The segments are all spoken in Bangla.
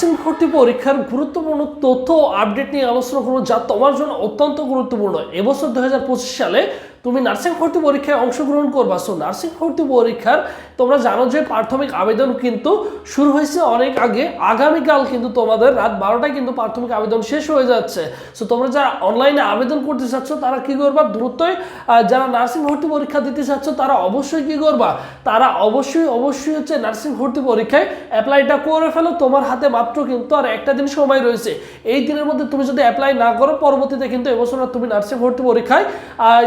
নার্সিং ভর্তি পরীক্ষার গুরুত্বপূর্ণ তথ্য আপডেট নিয়ে আলোচনা করব যা তোমার জন্য অত্যন্ত গুরুত্বপূর্ণ। এবছর দু সালে তুমি নার্সিং ভর্তি পরীক্ষায় অংশগ্রহণ করবা। সো নার্সিং ভর্তি পরীক্ষার তোমরা জানো যে প্রাথমিক আবেদন কিন্তু শুরু হয়েছে অনেক আগে। আগামীকাল কিন্তু তোমাদের রাত বারোটায় কিন্তু প্রাথমিক আবেদন শেষ হয়ে যাচ্ছে। সো তোমরা যারা অনলাইনে আবেদন করতে চাচ্ছ, তারা কি করবা? দ্রুতই যারা নার্সিং ভর্তি পরীক্ষা দিতে চাচ্ছ, তারা অবশ্যই কি করবা? তারা অবশ্যই অবশ্যই হচ্ছে নার্সিং ভর্তি পরীক্ষায় অ্যাপ্লাইটা করে ফেলো। তোমার হাতে মাত্র কিন্তু আর একটা দিন সময় রয়েছে। এই দিনের মধ্যে তুমি যদি অ্যাপ্লাই না করো, পরবর্তীতে কিন্তু এবছর তুমি নার্সিং ভর্তি পরীক্ষায়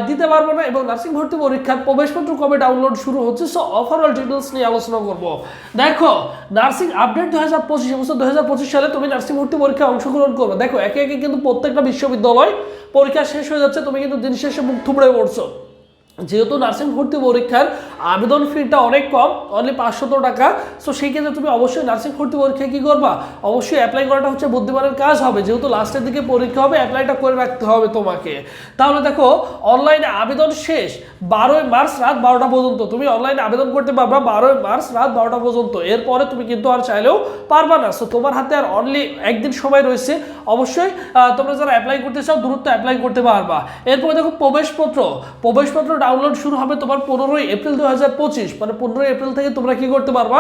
দিতে দিতে পারবে না এবং নার্সিং ভর্তি পরীক্ষার প্রবেশপত্র কবে ডাউনলোড শুরু হচ্ছে সো ওভারঅল ডিটেলস নিয়ে আলোচনা করব। দেখো নার্সিং আপডেট দু হাজার পঁচিশ এবছর দু হাজার পঁচিশ সালে তুমি নার্সিং ভর্তি পরীক্ষায় অংশগ্রহণ করবে। দেখো, একে একে কিন্তু প্রত্যেকটা বিশ্ববিদ্যালয় পরীক্ষা শেষ হয়ে যাচ্ছে, তুমি কিন্তু দিন শেষে মুখ থুবড়ে পড়ছো। যেহেতু নার্সিং ভর্তি পরীক্ষার আবেদন ফিটা অনেক কম অনলি পাঁচশত টাকা। সো সেই ক্ষেত্রে তুমি অবশ্যই নার্সিং ভর্তি পরীক্ষায় কী করবা? অবশ্যই অ্যাপ্লাই করাটা হচ্ছে বুদ্ধিমানের কাজ হবে। যেহেতু লাস্টের দিকে পরীক্ষা হবে অ্যাপ্লাইটা করে রাখতে হবে তোমাকে। তাহলে দেখো অনলাইনে আবেদন শেষ, বারোই মার্চ রাত বারোটা পর্যন্ত। তুমি অনলাইনে আবেদন করতে পারবা বারোই মার্চ রাত বারোটা পর্যন্ত। এরপরে তুমি কিন্তু আর চাইলেও পারবা না। সো তোমার হাতে আর অনলি একদিন সময় রয়েছে। অবশ্যই তোমরা যারা অ্যাপ্লাই করতে চাও, দ্রুত অ্যাপ্লাই করতে পারবা। এরপরে দেখো, প্রবেশপত্র। প্রবেশপত্র ডাউনলোড শুরু হবে তোমার পনেরোই এপ্রিল দু হাজার পঁচিশ। মানে পনেরোই এপ্রিল থেকে তোমরা কি করতে পারবা?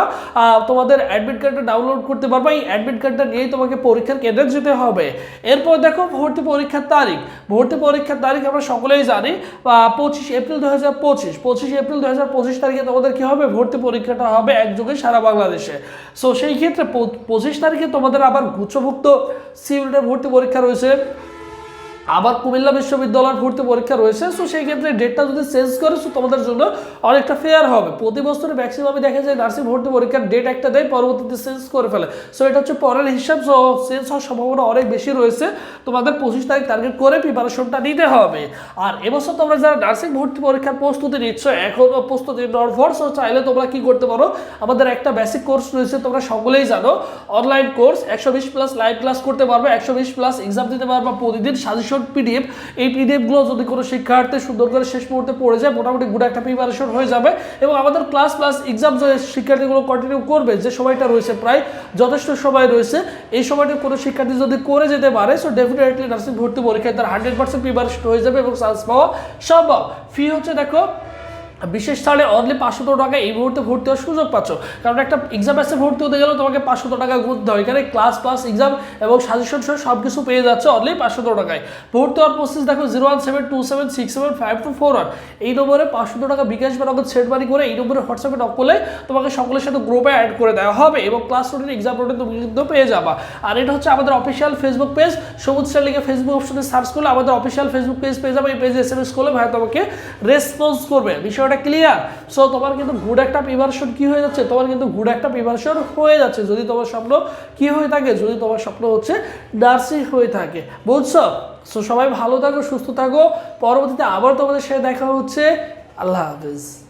তোমাদের অ্যাডমিট কার্ডটা ডাউনলোড করতে পারবা। এই অ্যাডমিট কার্ডটা নিয়েই তোমাকে পরীক্ষার কেন্দ্রে যেতে হবে। এরপর দেখো ভর্তি পরীক্ষার তারিখ। ভর্তি পরীক্ষার তারিখ আমরা সকলেই জানি। পঁচিশ এপ্রিল দু হাজার পঁচিশ। পঁচিশ এপ্রিল দু হাজার পঁচিশ তারিখে তোমাদের কী হবে? ভর্তি পরীক্ষাটা হবে একযোগে সারা বাংলাদেশে। সো সেই ক্ষেত্রে পঁচিশ তারিখে তোমাদের আবার গুচ্ছভুক্ত সিভিলের ভর্তি পরীক্ষা রয়েছে। আবার কুমিল্লা বিশ্ববিদ্যালয়ের ভর্তি পরীক্ষা রয়েছে সো সেই ক্ষেত্রে ডেটটা যদি চেঞ্জ করে সো তোমাদের জন্য অনেকটা ফেয়ার হবে। প্রতি বছরে ম্যাক্সিমামই দেখা যায় নার্সিং ভর্তি পরীক্ষার ডেট একটা দেয়, পরবর্তীতে চেঞ্জ করে ফেলে। সো এটা হচ্ছে পরের হিসাব সো চেঞ্জ হওয়ার সম্ভাবনা অনেক বেশি রয়েছে। তোমাদের পঁচিশ তারিখ টার্গেট করে প্রিপারেশনটা নিতে হবে। আর এবছর তোমরা যারা নার্সিং ভর্তি পরীক্ষার প্রস্তুতি নিচ্ছ এখনও প্রস্তুতি নরফর সো চাইলে তোমরা কি করতে পারো? আমাদের একটা বেসিক কোর্স রয়েছে, তোমরা সকলেই জানো। অনলাইন কোর্স একশো বিশ প্লাস লাইভ ক্লাস করতে পারবে, একশো বিশ প্লাস এক্সাম দিতে পারবে, প্রতিদিন সাজেশন পিডিএফ এই পিডিএফগুলো যদি কোনো শিক্ষার্থী সুন্দর করে শেষ মুহূর্তে পড়ে যায়, মোটামুটি গুড একটা প্রিপারেশন হয়ে যাবে এবং আমাদের ক্লাস প্লাস এক্সাম যে শিক্ষার্থীগুলো কন্টিনিউ করবে, যে সময়টা রয়েছে প্রায় যথেষ্ট সময় রয়েছে, এই সময়টা কোনো শিক্ষার্থী যদি করে যেতে পারে সো ডেফিনেটলি নার্সিং ভর্তি পরীক্ষায় তার হান্ড্রেড পার্সেন্ট প্রিপারেশন হয়ে যাবে এবং চান্স পাওয়া সম্ভব। ফি হচ্ছে, দেখো বিশেষ ছাড়ে অনলি পাঁচশো টাকা এই মুহূর্তে ভর্তি হওয়ার সুযোগ পাচ্ছ। কারণ একটা এক্সাম এসে ভর্তি হতে গেলেও তোমাকে পাঁচশো টাকা গুনতে হয়। এখানে ক্লাস প্লাস এক্সাম এবং সাজেশন সহ সব কিছু পেয়ে যাচ্ছে অনলি পাঁচশো টাকায়। ভর্তি হওয়ার প্রসেস দেখো zero one seven two seven six seven five two four one এই নম্বরে পাঁচশো টাকা বিকাশ বা নগদ সেট বাড়ি করে এই নম্বরে হোয়াটসঅ্যাপে নক করলে তোমাকে সকলের সাথে গ্রুপে অ্যাড করে দেওয়া হবে এবং ক্লাস রুটিন এক্সাম রুটিন তুমি কিন্তু পেয়ে যাবা। আর এটা হচ্ছে আমাদের official Facebook page Sabuj sir লিখে ফেসবুক অপশনে সার্চ করলে আমাদের অফিসিয়াল ফেসবুক পেজ পেয়ে যাবে। এই পেজে এস এম এস করলে ভাই তোমাকে রেসপন্স করবে। বিষয়টা ক্লিয়ার সো তোমার কিন্তু গুড একটা প্রিপারেশন কি হয়ে যাচ্ছে? তোমার কিন্তু গুড একটা প্রিপারেশন হয়ে যাচ্ছে। যদি তোমার স্বপ্ন কি হয়ে থাকে? যদি তোমার স্বপ্ন হচ্ছে নার্সিং হয়ে থাকে। বুঝছ? সো সবাই ভালো থাকো, সুস্থ থাকো। পরবর্তীতে আবার তোমাদের সাথে দেখা হচ্ছে। আল্লাহ হাফিজ।